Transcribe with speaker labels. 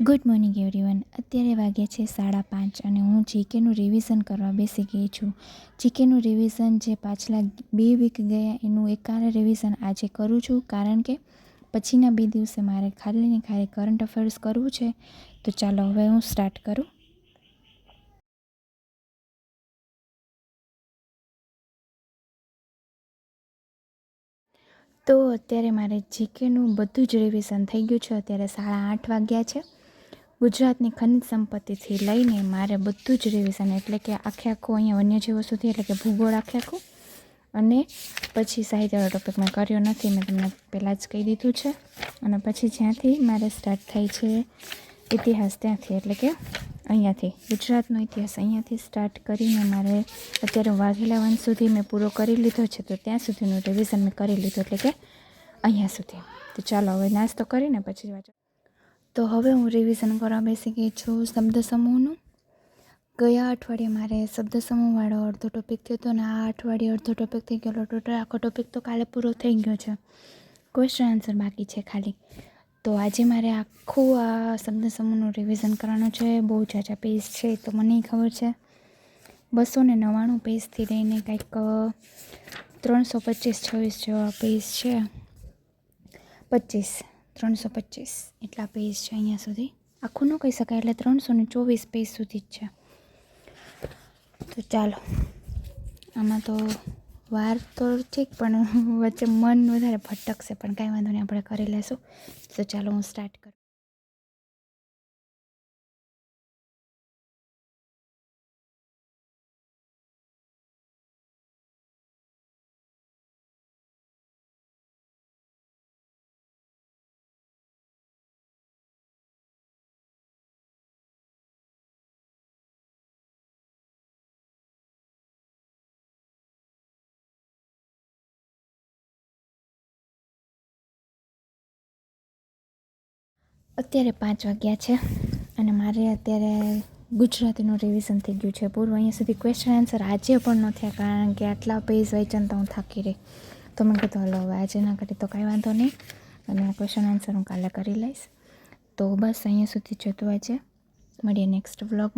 Speaker 1: Good morning everyone અત્યારે વાગ્યા છે સાડા પાંચ અને હું જીકેનું રિવિઝન કરવા બેસી ગઈ છું. જીકેનું રિવિઝન જે પાછલા બે વીક ગયા, એનું એકારે રિવિઝન આજે કરું છું. કારણ કે પછીના બે દિવસે મારે ખાલી ને ખાલી કરંટ અફેર્સ કરવું છે. તો ચાલો હવે હું સ્ટાર્ટ કરું. તો અત્યારે મારે જીકેનું બધું જ રિવિઝન થઈ ગયું છે. અત્યારે સાડા આઠ વાગ્યા છે. ગુજરાતની ખનિજ સંપત્તિથી લઈને મારે બધું જ રિવિઝન એટલે કે આખે આખું અહીંયા વન્યજીવો સુધી, એટલે કે ભૂગોળ આખે આખું અને પછી સાહિત્યનો ટોપિક મેં કર્યો નથી, મેં તમને પહેલાં જ કહી દીધું છે. અને પછી જ્યાંથી મારે સ્ટાર્ટ થાય છે ઇતિહાસ, ત્યાંથી, એટલે કે અહીંયાથી, ગુજરાતનો ઇતિહાસ અહીંયાથી સ્ટાર્ટ કરીને મારે અત્યારે વાઘેલા વંશ સુધી મેં પૂરો કરી લીધો છે, તો ત્યાં સુધીનું રિવિઝન મેં કરી લીધું, એટલે કે અહીંયા સુધી. તો ચાલો, હવે નાસ્તો કરીને પછી વાંચો તો હવે હું રિવિઝન કરવા બેસી ગઈ છું શબ્દ સમૂહનું. ગયા અઠવાડિયે મારે શબ્દ સમૂહવાળો અડધો ટોપિક થયો હતો અને આ અઠવાડિયે અડધો ટોપિક થઈ ગયેલો. ટોટલ આખો ટોપિક તો કાલે પૂરો થઈ ગયો છે. ક્વેશ્ચન આન્સર બાકી છે ખાલી. તો આજે મારે આખું આ શબ્દ સમૂહનું રિવિઝન કરવાનું છે. બહુ જાજા પેજ છે તો મને ખબર છે. બસો ને નવ્વાણું પેજથી લઈને કંઈક ત્રણસો પચીસ, છવ્વીસ જેવા પેજ છે. પચીસ. ત્રણસો પચીસ એટલા પેજ છે અહીંયા સુધી. આખું ન કહી શકાય, એટલે ત્રણસો ને ચોવીસ પેજ સુધી જ છે. તો ચાલો. આમાં તો વાર તો ઠીક, પણ વચ્ચે મન વધારે ભટકશે, પણ કાંઈ વાંધો નહીં, આપણે કરી લેશું. તો ચાલો હું સ્ટાર્ટ કરું. અત્યારે પાંચ વાગ્યા છે અને મારે અત્યારે ગુજરાતીનું રિવિઝન થઈ ગયું છે. પૂરું અહીંયા સુધી ક્વેશ્ચન આન્સર આજે પણ ન થયા કારણ કે આટલા પેજ વાંચન તો હું થાકી રહી. તો મેં કીધું, હલો, હવે આજે ના કરી તો કાંઈ વાંધો નહીં. અને ક્વેશ્ચન આન્સર હું કાલે કરી લઈશ. તો બસ અહીંયા સુધી જતું આજે મળીએ નેક્સ્ટ વ્લોગમાં